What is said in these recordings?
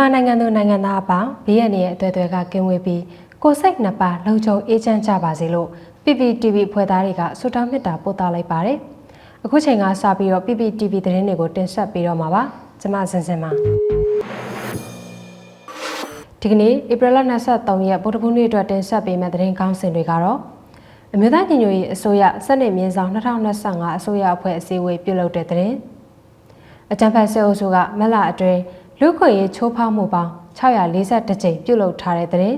မြန်မာနိုင်ငံသူနိုင်ငံသားအပေါင်းဘေးရန်ရဲ့အသွဲသွဲကကင်းဝေးပြီးကိုယ်စိတ်နှစ်ပါးလုံခြုံအေးချမ်းကြပါစေလို့ PPTV ဖွဲ့သားတွေကဆုတောင်းမေတ္တာပို့သလိုက်ပါတယ်။အခုချိန်ကစပြီးတော့ PPTV သတင်းတွေကိုတင်ဆက်ပေးတော့မှာပါ။ကျွန်မစင်စင်ပါဒီကနေ့ဧပြီလ23ရက်ဗုဒ္ဓဘုနေ့အတွက်တင်ဆက်ပေးမယ့်သတင်းကောင်းစင်တွေကတော့အမျိုးသားညီညွတ်ရေးအစိုးရစနစ်မြင်းဆောင်2025အစိုးရအဖွဲ့အစည်းအဝေးပြုလုပ်တဲ့သတင်းအကြံဖတ်စေအုပ်စုကမက်လာအတွင်း လူခွင့်ရေးချိုးဖောက်မှုပေါင်း642ကြိမ်ပြုလုပ်ထားတဲ့တဲ့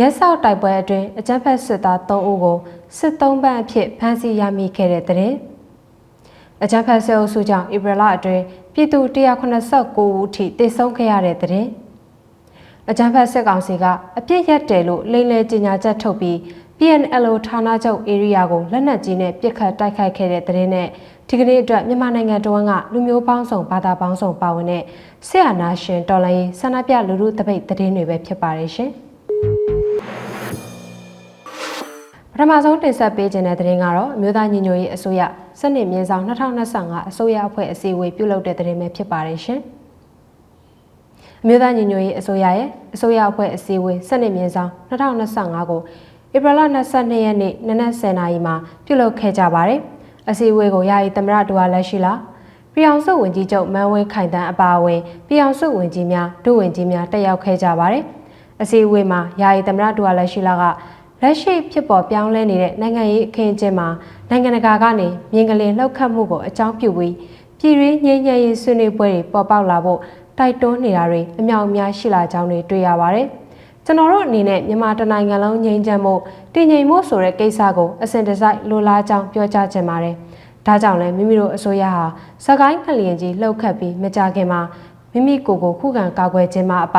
ရက်ဆောက်တိုက်ပွဲအတွင်းအကြမ်းဖက်စစ်သား3ဦးကိုစစ်သုံးပန်းအဖြစ်ဖမ်းဆီးရမိခဲ့တဲ့တဲ့အကြမ်းဖက်ဆဲအုပ်စုကြောင့်ဧပြီလအတွင်းပြည်သူ189ဦးအထိတိတ်ဆုံးခဲ့ရတဲ့တဲ့အကြမ်းဖက်စစ်ကောင်စီကအပြစ်ရက်တယ်လို့လိမ့်လဲကြေညာချက်ထုတ်ပြီး PNLO ဌာနချုပ် area ကိုလက်နက်ကြီးနဲ့ပစ်ခတ်တိုက်ခိုက်ခဲ့တဲ့တဲ့နဲ့ဒီကနေ့အတွက်မြန်မာနိုင်ငံတော်ကလူမျိုးပေါင်းစုံဘာသာပေါင်းစုံပါဝင်တဲ့ဆရာနာရှင်တော်လိုင်းဆန္ဒပြလူလူတပိတ်သတင်းတွေပဲဖြစ်ပါတယ်ရှင်။ပထမဆုံးတင်ဆက်ပေးခြင်းတဲ့သတင်းကတော့အမျိုးသားညီညွတ်ရေးအစိုးရစနစ်မြင်းဆောင်2025အစိုးရအဖွဲ့အစည်းအဝေးပြုလုပ်တဲ့သတင်းပဲဖြစ်ပါတယ်ရှင်။အမျိုးသားညီညွတ်ရေးအစိုးရရဲ့အစိုးရအဖွဲ့အစည်းအဝေးစနစ်မြင်းဆောင်2025ကို ဧပြီလ22ရက်နေ့နနက်10:00နာရီမှာပြုလုပ်ခဲ့ကြပါတယ်။အစည်းအဝေးကိုယာယီသမရဒူဝါလက်ရှိလာပြည်အောင်စုဝင်ကြီးချုပ်မန်းဝင်းခိုင်တန်းအပါအဝင်ပြည်အောင်စုဝင်ကြီးများဒုဝင်ကြီးများတက်ရောက်ခဲ့ကြပါတယ်။အစည်းအဝေးမှာယာယီသမရဒူဝါလက်ရှိလာကလက်ရှိဖြစ်ပေါ်ပြောင်းလဲနေတဲ့နိုင်ငံရေးအခင်းအကျင်းမှာနိုင်ငံတကာကနေမြင်ကလေးလှုပ်ခတ်မှုကိုအကြောင်းပြုပြီးပြည်ရင်းငြိမ်းချမ်းရေးဆွေးနွေးပွဲတွေပေါ်ပေါက်လာဖို့တိုက်တွန်းနေတာတွေအမြောက်အများရှိလာကြောင်းတွေတွေ့ရပါတယ်။ ကျွန်တော်တို့အနေနဲ့မြန်မာတနိုင်ငံလုံးငြိမ်းချမ်းမှုတည်ငြိမ်မှုဆိုတဲ့ကိစ္စကိုအစဉ်တစိုက်လိုလားကြောင်းပြောကြားချင်ပါတယ်။ဒါကြောင့်လည်းမိမိတို့အစိုးရဟာစကိုင်းကလျင်ကြီးလှုပ်ခတ်ပြီးမကြခင်မှာမိမိကိုယ်ကိုခုခံကာကွယ်ခြင်းမှအပ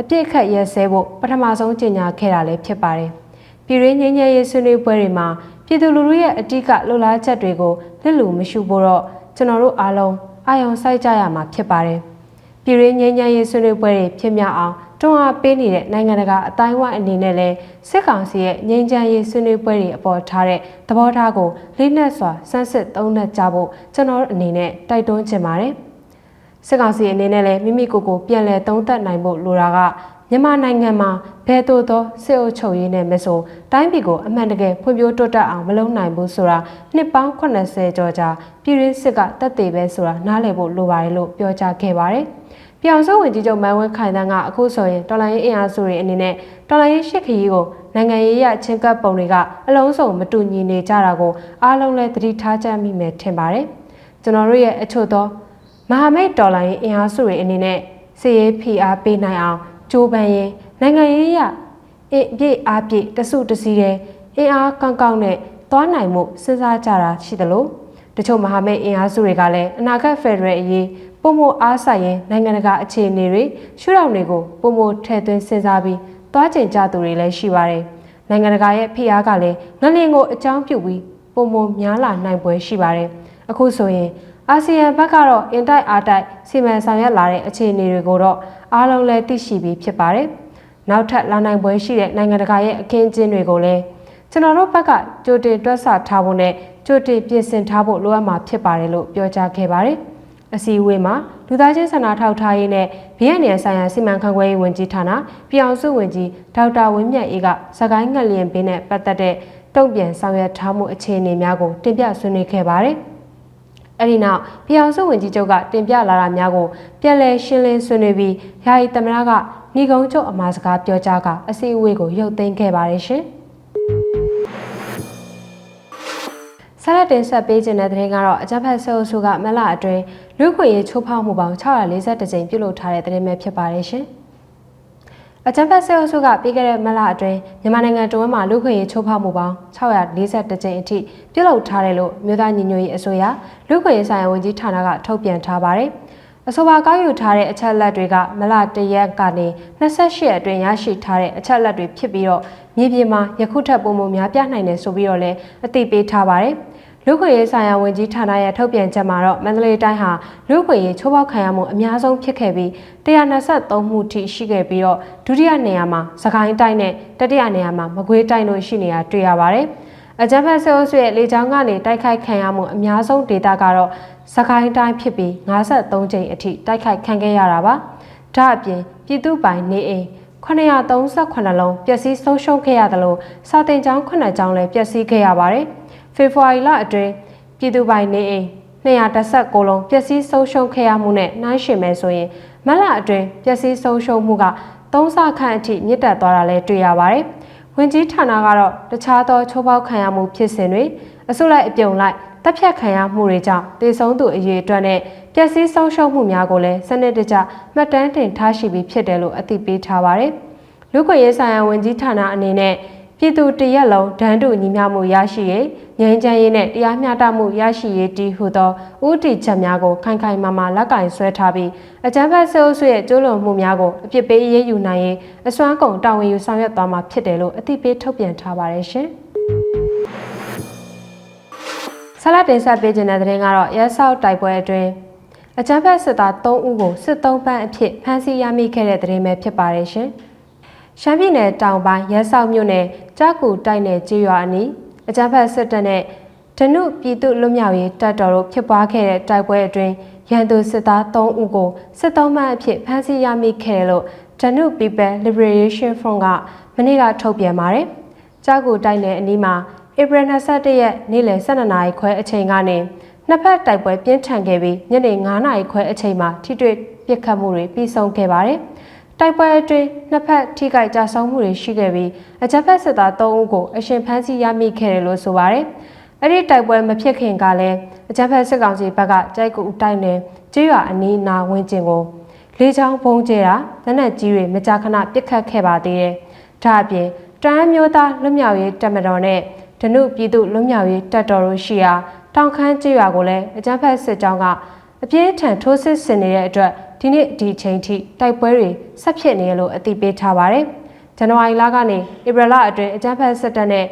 အပြစ်ခတ်ရဲစဲဖို့ပထမဆုံးကြေညာခဲ့တာလည်းဖြစ်ပါတယ်။ပြည်ရင်းငြိမ်းချမ်းရေးဆွေးနွေးပွဲတွေမှာပြည်သူလူထုရဲ့အတိကလှုပ်လားချက်တွေကိုလစ်လူမရှုဖို့တော့ကျွန်တော်တို့အားလုံးအာရုံစိုက်ကြရမှာဖြစ်ပါတယ်။ပြည်ရင်းငြိမ်းချမ်းရေးဆွေးနွေးပွဲတွေဖြစ်မြောက်အောင် တွန်းအားပေးနေတဲ့နိုင်ငံတကာအတိုင်းဝိုင်းအနေနဲ့လည်းစစ်ကောင်စီရဲ့ငြိမ်းချမ်းရေးဆွေးနွေးပွဲတွေအပေါ်ထားတဲ့သဘောထားကိုလေးနက်စွာစမ်းစစ်သုံးသပ်ကြဖို့ကျွန်တော်အနေနဲ့တိုက်တွန်းချင်ပါတယ်။စစ်ကောင်စီအနေနဲ့လည်းမိမိကိုယ်ကိုပြန်လည်သုံးသပ်နိုင်ဖို့လိုတာကမြန်မာနိုင်ငံမှာဘယ်သို့သောစစ်အုပ်ချုပ်ရေးနဲ့မဆိုတိုင်းပြည်ကိုအမှန်တကယ်ဖွံ့ဖြိုးတိုးတက်အောင်မလုပ်နိုင်ဘူးဆိုတာနှစ်ပေါင်း80ကျော်ကြာပြည်ရင်းစစ်ကတက်သေးပဲဆိုတာနားလည်ဖို့လိုပါတယ်လို့ပြောကြားခဲ့ပါတယ်။ ပြောင်စုဝင်ကြီးချုပ်မန်ဝဲခိုင်တန်းကအခုဆိုရင်တော်လိုင်းရေးအင်အားစုတွေအနေနဲ့တော်လိုင်းရေးရှစ်ခရီးကိုနိုင်ငံရေးရချင်းကပ်ပုံတွေကအလုံးစုံမတူညီနေကြတာကိုအားလုံးလည်းသတိထားကြမိမယ်ထင်ပါတယ်။ကျွန်တော်တို့ရဲ့အချို့သောမဟာမိတ်တော်လိုင်းရေးအင်အားစုတွေအနေနဲ့စီရေးဖိအားပေးနိုင်အောင်ကြိုးပမ်းရင်နိုင်ငံရေးရအပြည့်အားပြည့်တစုတစည်းတဲ့အင်အားကောင်းကောင်းနဲ့သွားနိုင်မှုစဉ်းစားကြတာရှိသလိုတချို့မဟာမိတ်အင်အားစုတွေကလည်းအနာဂတ်ဖက်ဒရယ်အရေး ပုံမအားဆိုင်ရင်နိုင်ငံတကာအခြေအနေတွေရှုထောင့်တွေကိုပုံမထည့်သွင်းစဉ်းစားပြီးသွားကျင်ကြသူတွေလည်းရှိပါတယ်။နိုင်ငံတကာရဲ့ဖိအားကလည်းငလင်ကိုအကြောင်းပြုပြီးပုံမများလာနိုင်ပွဲရှိပါတယ်။အခုဆိုရင်အာဆီယံဘက်ကတော့အင်တိုက်အားတိုက်စီမံဆောင်ရွက်လာတဲ့အခြေအနေတွေကိုတော့အားလုံးလည်းသိရှိပြီးဖြစ်ပါတယ်။နောက်ထပ်လာနိုင်ပွဲရှိတဲ့နိုင်ငံတကာရဲ့အခင်းအကျင်းတွေကိုလည်းကျွန်တော်တို့ဘက်ကကြိုတင်တွက်ဆထားဖို့နဲ့ကြိုတင်ပြင်ဆင်ထားဖို့လိုအပ်မှာဖြစ်ပါတယ်လို့ပြောကြားခဲ့ပါတယ်။ အစည်းအဝေးမှာလူသားချင်းစာနာထောက်ထားရေးနဲ့ဘေးအန္တရာယ်ဆိုင်ရာစီမံခန့်ခွဲရေးဝန်ကြီးဌာနပြည်အောင်စုဝန်ကြီးဒေါက်တာဝင်းမြတ်အေးကစကိုင်းငလျင်ဘေးနဲ့ပတ်သက်တဲ့တုံ့ပြန်ဆောင်ရွက်ထားမှုအခြေအနေများကိုတင်ပြဆွေးနွေးခဲ့ပါတယ်။အဲဒီနောက်ပြည်အောင်စုဝန်ကြီးချုပ်ကတင်ပြလာတာများကိုပြန်လည်ရှင်းလင်းဆွေးနွေးပြီးယာယီသမရကဏီကုံချုပ်အမှာစကားပြောကြားကအစည်းအဝေးကိုရုပ်သိမ်းခဲ့ပါတယ်ရှင်။ ဆက်လက်တင်ဆက်ပေးခြင်းတဲ့တဲ့ကတော့အကြမ်းဖက်ဆဲအုပ်စုကမလအတွင်းလူခွေရေးချိုးဖောက်မှုပေါင်း642ကြိမ်ပြုလုပ်ထားတဲ့တဲ့ပဲဖြစ်ပါတယ်ရှင်။အကြမ်းဖက်ဆဲအုပ်စုကပြီးခဲ့တဲ့မလအတွင်းမြန်မာနိုင်ငံတွင်းမှာလူခွေရေးချိုးဖောက်မှုပေါင်း642ကြိမ်အထိပြုလုပ်ထားတယ်လို့မြို့သားညီညွတ်ရေးအစိုးရလူခွေရေးဆိုင်ရာဝန်ကြီးဌာနကထုတ်ပြန်ထားပါတယ်။အဆိုပါကောက်ယူထားတဲ့အချက်လက်တွေကမလတရက်ကနေ28ရက်အတွင်းရရှိထားတဲ့အချက်လက်တွေဖြစ်ပြီးတော့မြေပြင်မှာယခုထက်ပိုမိုများပြားနိုင်တယ်ဆိုပြီးတော့လည်းအသိပေးထားပါတယ်။ လူခွေရေးဆိုင်ရာဝန်ကြီးဌာနရဲ့ထုတ်ပြန်ချက်မှာတော့မန္တလေးတိုင်းဟာလူခွေရေးချိုးဖောက်ခံရမှုအများဆုံးဖြစ်ခဲ့ပြီး123မှုထိရှိခဲ့ပြီးတော့ဒုတိယနေရာမှာစကိုင်းတိုင်းနဲ့တတိယနေရာမှာမကွေးတိုင်းတို့ရှိနေတာတွေ့ရပါတယ်။အကြံဖက်ဆဲအုပ်စုရဲ့လေကြောင်းကနေတိုက်ခိုက်ခံရမှုအများဆုံးဒေသကတော့စကိုင်းတိုင်းဖြစ်ပြီး53ကြိမ်အထိတိုက်ခိုက်ခံခဲ့ရတာပါ။။ဒါအပြင်ပြည်သူပိုင်နေအိမ်938လုံးပျက်စီးဆုံးရှုံးခဲ့ရသလိုစာတင်ကျောင်း9ကျောင်းလည်းပျက်စီးခဲ့ရပါတယ်။ ဖေဖော်ဝါရီလအတွင်းပြည်သူပိုင်နေအိမ်216လုံးပျက်စီးဆုံးရှုံးခဲ့ရမှုနဲ့နှိုင်းယှဉ်မယ်ဆိုရင်မလအတွင်းပျက်စီးဆုံးရှုံးမှုက3ဆခန့်အထိမြင့်တက်သွားတာလည်းတွေ့ရပါတယ်။ဝင်ကြီးဌာနကတော့တခြားသောချိုးဖောက်ခံရမှုဖြစ်စဉ်တွေအစုလိုက်အပြုံလိုက်တပ်ဖြတ်ခံရမှုတွေကြောင့်တေဆုံးသူအရေးအတွက်နဲ့ပျက်စီးဆုံးရှုံးမှုများကိုလည်းစနစ်တကျမှတ်တမ်းတင်ထားရှိပြီးဖြစ်တယ်လို့အသိပေးထားပါတယ်။လူ့ခွင့်ရေးဆိုင်ရာဝန်ကြီးဌာနအနေနဲ့ ပြည်သူတရက်လုံးဒန်းတူညီမျှမှုရရှိရေးငြိမ်းချမ်းရေးနဲ့တရားမျှတမှုရရှိရေးတည်ဟူသောဥတီချက်များကိုခိုင်ခိုင်မာမာလက်ကင်ဆွဲထားပြီးအကြမ်းဖက်ဆဲအုပ်စုရဲ့ကျိုးလွန်မှုများကိုအပြစ်ပေးအရေးယူနိုင်ရေးအစွမ်းကုန်တာဝန်ယူဆောင်ရွက်သွားမှာဖြစ်တယ်လို့အသိပေးထုတ်ပြန်ထားပါတယ်ရှင်။ဆလာတင်ဆက်ပေးခြင်းတဲ့တဲ့ရင်ကတော့ရဲဆောက်တိုက်ပွဲအတွင်းအကြမ်းဖက်စစ်သား3ဦးကိုစစ်သုံးပန်းအဖြစ်ဖမ်းဆီးရမိခဲ့တဲ့တဲ့ရင်ပဲဖြစ်ပါတယ်ရှင်။ရှမ်းပြည်နယ်တောင်ပိုင်းရဲဆောက်မြို့နယ် ကြောက်ကူတိုက်နယ်ကျေးရွာအနီးအကြမ်းဖက်စစ်တပ်နဲ့ဓနုပြည်သူလွတ်မြောက်ရေးတပ်တော်တို့ဖြစ်ပွားခဲ့တဲ့တိုက်ပွဲအတွင်းရန်သူစစ်သား3ဦးကိုစစ်သုံးပန်းအဖြစ်ဖမ်းဆီးရမိခဲ့တယ်လို့ဓနု People Liberation Front ကမနေ့ကထုတ်ပြန်ပါတယ်။ကြောက်ကူတိုက်နယ်အနီးမှာဧပြီ21ရက်နေ့လယ်12နာရီခွဲအချိန်ကနေနှစ်ဖက်တိုက်ပွဲပြင်းထန်ခဲ့ပြီးညနေ9နာရီခွဲအချိန်မှာထိတွေ့ပစ်ခတ်မှုတွေပြီးဆုံးခဲ့ပါတယ်။ တိုက်ပွဲအတွင်းနှစ်ဖက်ထိခိုက်ကြဆုံးမှုတွေရှိခဲ့ပြီးအကြမ်းဖက်စစ်သား3ဦးကိုအရှင်ဖမ်းဆီးရမိခဲ့တယ်လို့ဆိုပါတယ်။အဲ့ဒီတိုက်ပွဲမဖြစ်ခင်ကလည်းအကြမ်းဖက်စစ်ကောင်စီဘက်ကကြိုက်ကူတိုက်နယ်ကျေးရွာအနီးနာဝင်းကျင်ကိုလေးချောင်းဖုံးကျဲတာလက်နက်ကြီးတွေမကြာခဏပစ်ခတ်ခဲ့ပါသေးတယ်။ဒါအပြင်တရန်မျိုးသားလွတ်မြောက်ရေးတပ်မတော်နဲ့ဓနုပြည်သူလွတ်မြောက်ရေးတပ်တော်တို့ရှိရာတောင်ခမ်းကျေးရွာကိုလည်းအကြမ်းဖက်စစ်ကြောင်းကအပြင်းထန်ထိုးစစ်ဆင်နေတဲ့အတွက် ဒီနေ့ဒီချိန်ထိတိုက်ပွဲတွေဆက်ဖြစ်နေရလို့အသိပေးထားပါတယ်။ဇန်နဝါရီလကနေဧပြီလအတွင်းအကြမ်းဖက်စစ်တပ်နဲ့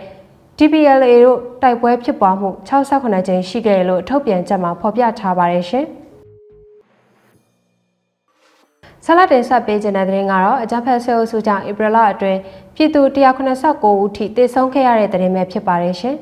TPLA တို့တိုက်ပွဲဖြစ်ပွားမှု68ကြိမ်ရှိခဲ့တယ်လို့ထုတ်ပြန်ချက်မှာဖော်ပြထားပါတယ်ရှင်။ဆလာတင်ဆက်ပေးခြင်းတဲ့တဲ့ရင်ကတော့အကြမ်းဖက်ဆဲအုပ်စုကြောင့်ဧပြီလအတွင်းပြည်သူ189ဦးထိတေဆုံးခဲ့ရတဲ့တဲ့ရင်ပဲဖြစ်ပါတယ်ရှင်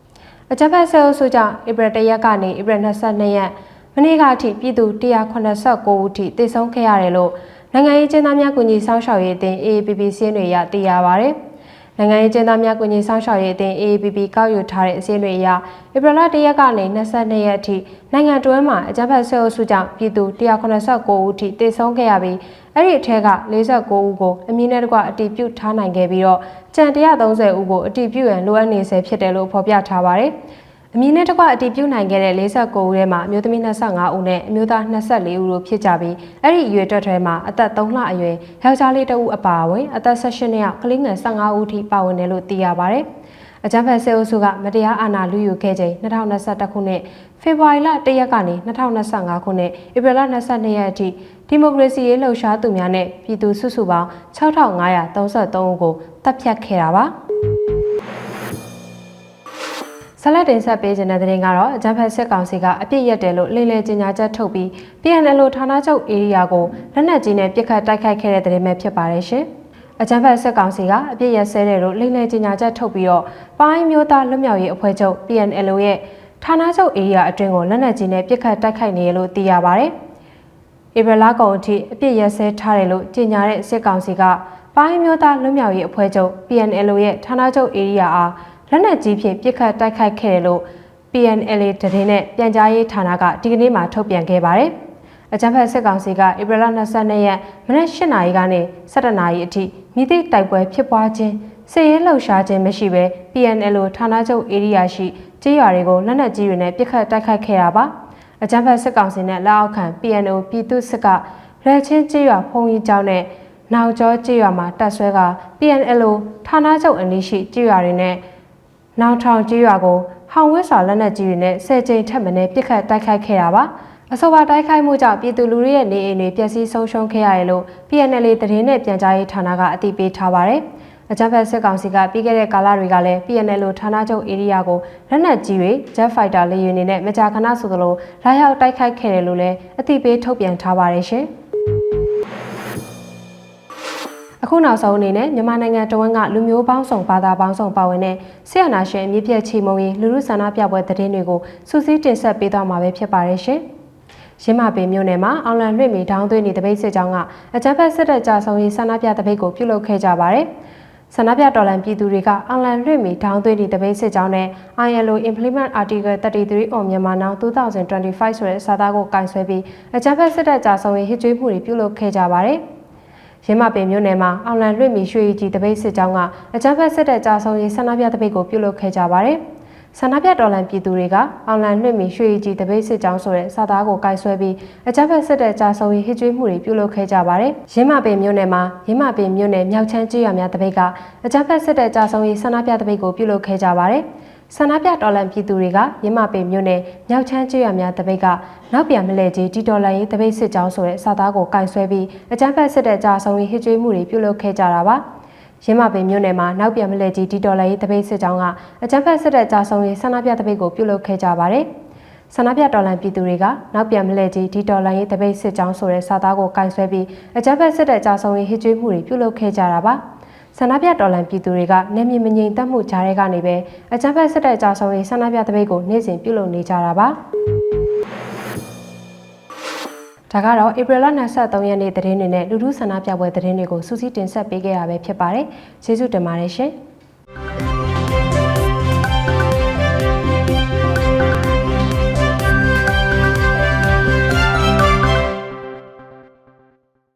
။အကြမ်းဖက်ဆဲအုပ်စုကြောင့်ဧပြီ1ရက်ကနေဧပြီ22ရက် မနေ့ကအထိပြည်သူ189ဦးထိတေဆုံးခဲ့ရတယ်လို့နိုင်ငံရေးကျင်းသားများကူညီဆောင်ရှောက်ရေးအသင်း AAPP စင်းတွေရသိရပါဗျ။နိုင်ငံရေးကျင်းသားများကူညီဆောင်ရှောက်ရေးအသင်း AAPP ကောက်ယူထားတဲ့အစည်းအဝေးအရဧပြီလ၁ရက်ကနေ22ရက်အထိနိုင်ငံတွင်းမှာအကြမ်းဖက်ဆဲအုပ်စုကြောင့်ပြည်သူ189ဦးထိတေဆုံးခဲ့ရပြီးအဲ့ဒီအထက်က49ဦးကိုအမည်နဲ့တကွအတီးပြုတ်ထားနိုင်ခဲ့ပြီးတော့ကြံ130ဦးကိုအတီးပြုတ်ရန်လိုအပ်နေဆဲဖြစ်တယ်လို့ဖော်ပြထားပါတယ်။ အမည်နဲ့တကွအတည်ပြုနိုင်ခဲ့တဲ့49ဦးထဲမှာအမျိုးသမီး25ဦးနဲ့အမျိုးသား24ဦးတို့ဖြစ်ကြပြီးအဲ့ဒီအရွယ်တွက်ထဲမှာအသက်3လအရွယ်ယောက်ျားလေးတဦးအပါအဝင်အသက်18နှစ်ယောက်ကလေးငယ်15ဦးထိပါဝင်တယ်လို့သိရပါဗျ။အကြမ်းဖက်ဆဲအုပ်စုကမတရားအာဏာလုယူခဲ့ချိန်2021ခုနှစ်ဖေဖော်ဝါရီလ1ရက်ကနေ2025ခုနှစ်ဧပြီလ22ရက်အထိဒီမိုကရေစီရေးလှုပ်ရှားသူများနဲ့ပြည်သူစုစုပေါင်း6533ဦးကိုတပ်ဖြတ်ခဲ့တာပါ။ ဆက်လက်တင်ဆက်ပေးခြင်းတဲ့တဲ့ရင်ကတော့အကြမ်းဖက်စစ်ကောင်စီကအပြစ်ရက်တယ်လို့လိမ့်လေကြေညာချက်ထုတ်ပြီး PNL ဌာနချုပ်ဧရိယာကိုလက်နက်ကြီးနဲ့ပစ်ခတ်တိုက်ခိုက်ခဲ့တဲ့တဲ့ရင်ပဲဖြစ်ပါတယ်ရှင်။အကြမ်းဖက်စစ်ကောင်စီကအပြစ်ရက်ဆဲတယ်လို့လိမ့်လေကြေညာချက်ထုတ်ပြီးတော့ပိုင်းမျိုးသားလွတ်မြောက်ရေးအဖွဲ့ချုပ် PNL ရဲ့ဌာနချုပ်ဧရိယာအတွင်းကိုလက်နက်ကြီးနဲ့ပစ်ခတ်တိုက်ခိုက်နေရလို့သိရပါတယ်။ဧပြီလကုန်အထိအပြစ်ရက်ဆဲထားတယ်လို့ကြေညာတဲ့စစ်ကောင်စီကပိုင်းမျိုးသားလွတ်မြောက်ရေးအဖွဲ့ချုပ် PNL ရဲ့ဌာနချုပ်ဧရိယာအား လက်နက်ကြီးဖြင့်ပစ်ခတ်တိုက်ခိုက်ခဲ့တယ်လို့ PNLA တရင်နဲ့ပြန်ကြားရေးဌာနကဒီကနေ့မှထုတ်ပြန်ခဲ့ပါတယ်။အကြမ်းဖက်စစ်ကောင်စီကဧပြီလ22ရက်မနက်၈နာရီကနေ17နာရီအထိမိသည့်တိုက်ပွဲဖြစ်ပွားခြင်းစစ်ရေးလှုပ်ရှားခြင်းမရှိဘဲ PNL ဌာနချုပ်ဧရိယာရှိကျေးရွာတွေကိုလက်နက်ကြီးတွေနဲ့ပစ်ခတ်တိုက်ခိုက်ခဲ့တာပါ။အကြမ်းဖက်စစ်ကောင်စီနဲ့လက်အောက်ခံ PNO ပြည်သူစစ်ကရဲချင်းကျေးရွာဖုံကြီးကျောင်းနဲ့နောက်ကျောကျေးရွာမှာတပ်ဆွဲက PNL ဌာနချုပ်အနီးရှိကျေးရွာတွေနဲ့ နောင်ထောင်ကျေးရွာကိုဟောင်ဝစ်စွာလက်နက်ကြီးတွေနဲ့ဆယ်ကြိမ်ထက်မနည်းပစ်ခတ်တိုက်ခိုက်ခဲ့တာပါအဆိုပါတိုက်ခိုက်မှုကြောင့်ပြည်သူလူထုရဲ့နေအိမ်တွေပျက်စီးဆုံးရှုံးခဲ့ရတယ်လို့ PNL သတင်းနဲ့ပြန်ကြားရေးဌာနကအသိပေးထားပါတယ်အကြမ်းဖက်စစ်ကောင်စီကပြီးခဲ့တဲ့ကာလတွေကလည်း PNL ဌာနချုပ်ဧရိယာကိုလက်နက်ကြီးတွေ Jet Fighter လေယာဉ်တွေနဲ့မကြာခဏဆိုသလိုလာရောက်တိုက်ခိုက်ခဲ့တယ်လို့လည်းအသိပေးထုတ်ပြန်ထားပါတယ်ရှင်။ အခုနောက်ဆုံးအနေနဲ့မြန်မာနိုင်ငံတဝန်းကလူမျိုးပေါင်းစုံဘာသာပေါင်းစုံပါဝင်တဲ့ဆီယနာရှင်အမြင့်ပြည့်ချီမုံရေးလူလူဆန္ဒပြပွဲသတင်းတွေကိုစူးစီးတင်ဆက်ပေးသွားမှာပဲဖြစ်ပါတယ်ရှင်။ရင်းမပင်မြို့နယ်မှာအောင်လံလွှင့်မီဒေါင်းသွင်းနေတပိတ်စစ်ကြောင်းကအကြမ်းဖက်စစ်တပ်ကြဆုံရေးဆန္ဒပြတပိတ်ကိုပြုလုပ်ခဲ့ကြပါတယ်။ဆန္ဒပြတော်လှန်ပြည်သူတွေကအောင်လံလွှင့်မီဒေါင်းသွင်းနေတပိတ်စစ်ကြောင်းနဲ့ ILO Implement Article 33 on Myanmar Now 2025ဆိုတဲ့စာသားကိုကင်ဆယ်ပြီးအကြမ်းဖက်စစ်တပ်ကြဆုံရေးဟစ်ကြွေးမှုတွေပြုလုပ်ခဲ့ကြပါတယ်။ ရင်းမပင်မြို့နယ်မှာအောင်လံလွှင့်မီရွှေရီကြီးတပိတ်စစ်ကြောင်းကအကြမ်းဖက်စစ်တပ်ကြဆုံရေးဆန္ဒပြတပိတ်ကိုပြုလုပ်ခဲ့ကြပါတယ်။ဆန္ဒပြတော်လှန်ပြည်သူတွေကအောင်လံလွှင့်မီရွှေရီကြီးတပိတ်စစ်ကြောင်းဆိုတဲ့စာသားကိုကင်ဆယ်ပြီးအကြမ်းဖက်စစ်တပ်ကြဆုံရေးဟစ်ကြွေးမှုတွေပြုလုပ်ခဲ့ကြပါတယ်။ရင်းမပင်မြို့နယ်မှာရင်းမပင်မြို့နယ်မြောက်ချမ်းကျေးရွာများတပိတ်ကအကြမ်းဖက်စစ်တပ်ကြဆုံရေးဆန္ဒပြတပိတ်ကိုပြုလုပ်ခဲ့ကြပါတယ်။ ဆန္ဒပြတော်လှန်ပြည်သူတွေကရင်းမပင်မြို့နယ်မြောက်ချမ်းကျေးရွာများတပိတ်ကနောက်ပြန်မလဲကြီးဒီတော်လှန်ရေးတပိတ်စစ်ကြောင်းဆိုတဲ့စာသားကိုကင်ဆယ်ပြီးအကြမ်းဖက်စစ်တပ်ကြဆုံရေးဟစ်ကြွေးမှုတွေပြုလုပ်ခဲ့ကြတာပါ။ရင်းမပင်မြို့နယ်မှာနောက်ပြန်မလဲကြီးဒီတော်လိုင်းရေးတပိတ်စစ်ကြောင်းကအကြမ်းဖက်စစ်တပ်ကြာဆုံးရေးဆန္ဒပြတပိတ်ကိုပြုလုပ်ခဲ့ကြပါတယ်။ဆန္ဒပြတော်လှန်ပြည်သူတွေကနောက်ပြန်မလဲကြီးဒီတော်လိုင်းရေးတပိတ်စစ်ကြောင်းဆိုတဲ့စာသားကိုကင်ဆယ်ပြီးအကြမ်းဖက်စစ်တပ်ကြာဆုံးရေးဟစ်ကြွေးမှုတွေပြုလုပ်ခဲ့ကြတာပါ။ ဆန္ဒပြတော်လှန်ပြည်သူတွေကနေမြေမငြိမ်သက်မှုကြားတွေကနေပဲအကြမ်းဖက်စစ်တပ်ကြာဆုံးရေးဆန္ဒပြတပိတ်ကိုနေ့စဉ်ပြုလုပ်နေကြတာပါ။ဒါကတော့ဧပြီလ23ရက်နေ့သတင်းတွေနဲ့လူထုဆန္ဒပြပွဲသတင်းတွေကိုစူးစီးတင်ဆက်ပေးခဲ့ရပဲဖြစ်ပါတယ်။ကျေးဇူးတင်ပါတယ်ရှင်။